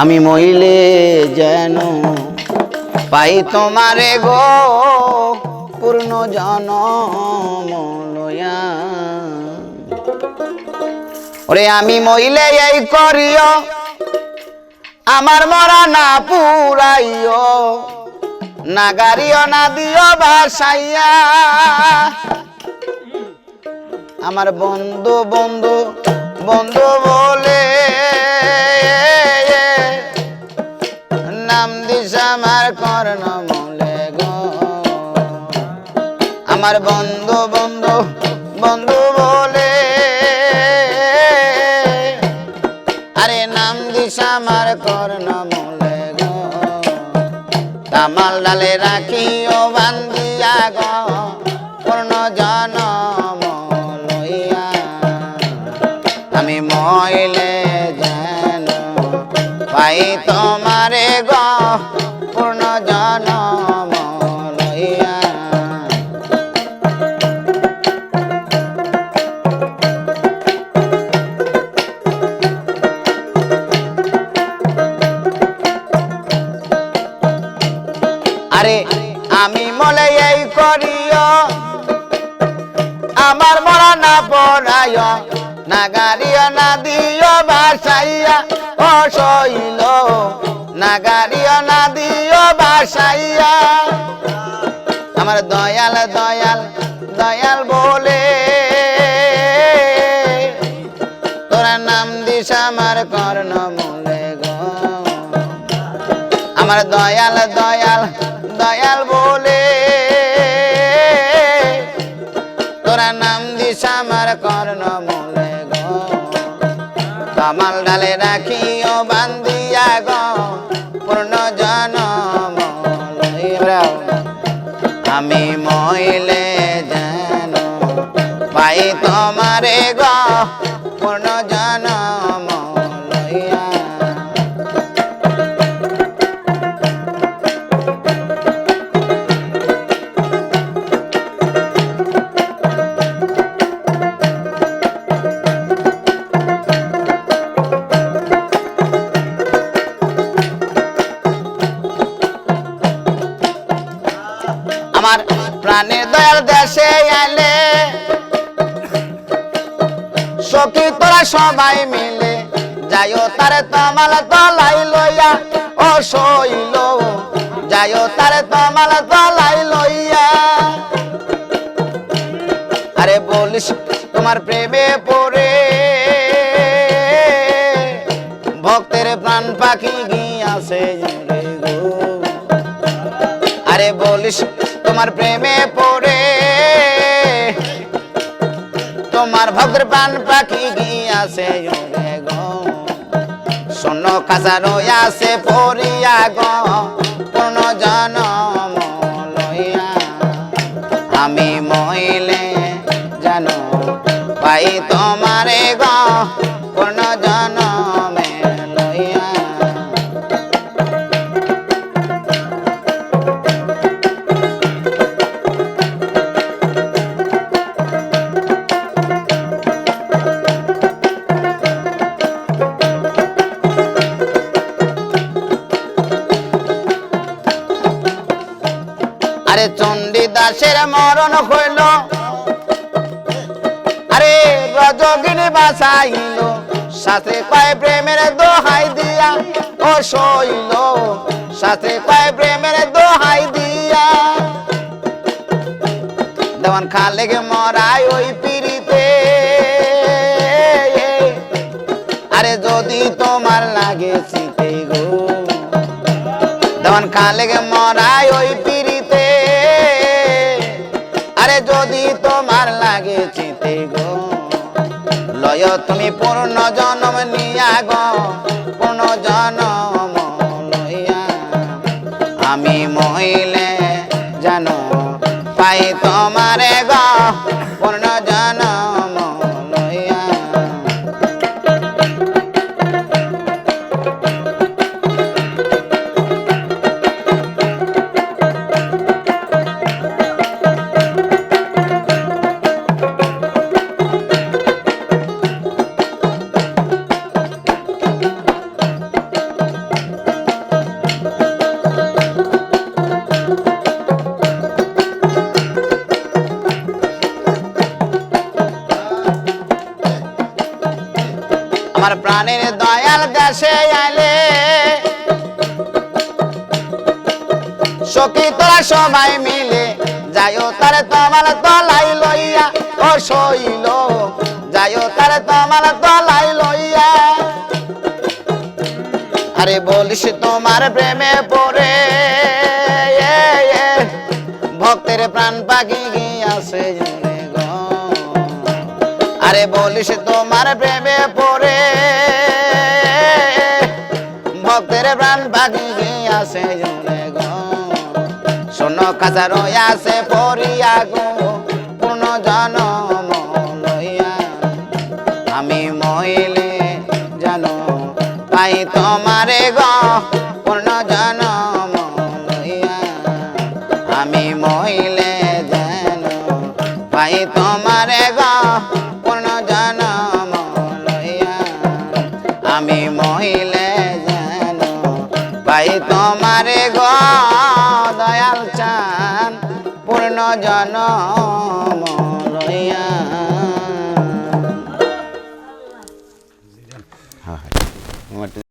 আমি মইলে যেন পাই তোমারে গো পূর্ণ লয়া। ওরে আমি মইলে এই করিও, আমার মরা না পুরাইও, না গাড়িও, না দিও, বাসাইয়া। আমার বন্ধু বন্ধু বন্ধু বলে আমার কর্ণ মলে গো। আমার বন্ধু বন্ধু বন্ধু বলে। আরে নাম দিস আমার কর্ণ মলে গো। তামাল ডালে রাখিও বান্দিয়া গো। পূর্ণ জনম আমি মইলে যেন পাই তোমারে গো। পূর্ণ জনম লইয়া আমি মলে এই করিও। আমার মরা না পড়ায় না গাড়িও, না দিও, বাসাইয়া ও শৈল না বাসাইয়া আমার দয়াল দয়াল দয়াল বলে, তোরা নাম দিস আমার কর্ণ গো। আমার দয়াল দয়াল দয়াল বলে, তোরা নাম লইয়া। আমি মইলে জানো পাই তোমারে গো পূর্ণ দেশে তোরা সবাই মিলে যাইও তারে তমাল তলাই লইয়া, ও যাইও তলাই লইয়া। আরে বলিস, তোমার প্রেমে পড়ে, ভক্তের প্রাণ পাখি গিয়াছে আরে বলিস, তোমার প্রেমে পড়ে ভক্তের পান পাখি গিয়াছে রে গো। শোন কাঁচা রয়াছে পড়িয়া গো জন জনম আমি মইলে জানো পাই তোমারে দাসের মরণ হইল। আরে রজগিনী বাসাইল শাস্ত্রে কয় প্রেমের দোহাই দিয়া ও শৈল শাস্ত্রে কয় প্রেমের দোহাই দিয়া। দেওয়ান খালে গে মরাই ওই পিড়িতে। আরে যদি তোমার লাগে শীতে গো। দেওয়ান খালে গে মরাই ওই যদি তোমার লাগে চিতে গো। লয়, তুমি পূর্ণ জনম নিয়া গো, পূর্ণ জনম লইয়া। আমি মহিলে জানো আমার প্রাণের দয়াল দেশে আইলে। সখী, তোরা সবাই মিলে যাইও, তারে তোমার তলাই লইয়া। ও শৈল, যাইও, তারে তোমার তলাই লইয়া। আরে বলিস তোমার প্রেমে পড়ে। ভক্তের প্রাণ পাখি গিয়াছে। আরে বলিস তোমার প্রেমে পড়ে। ভক্তের প্রাণ পাখি গিয়াছে জুড়ে গো। শোনো কাজা রয়াছে পরিয়া গো। জনম লইয়া। আমি মহিলে জানো পাই তোমারে পাই তোমার গ দয়াল চান পূর্ণ জন রইয়া। হ্যাঁ, হ্যাঁ।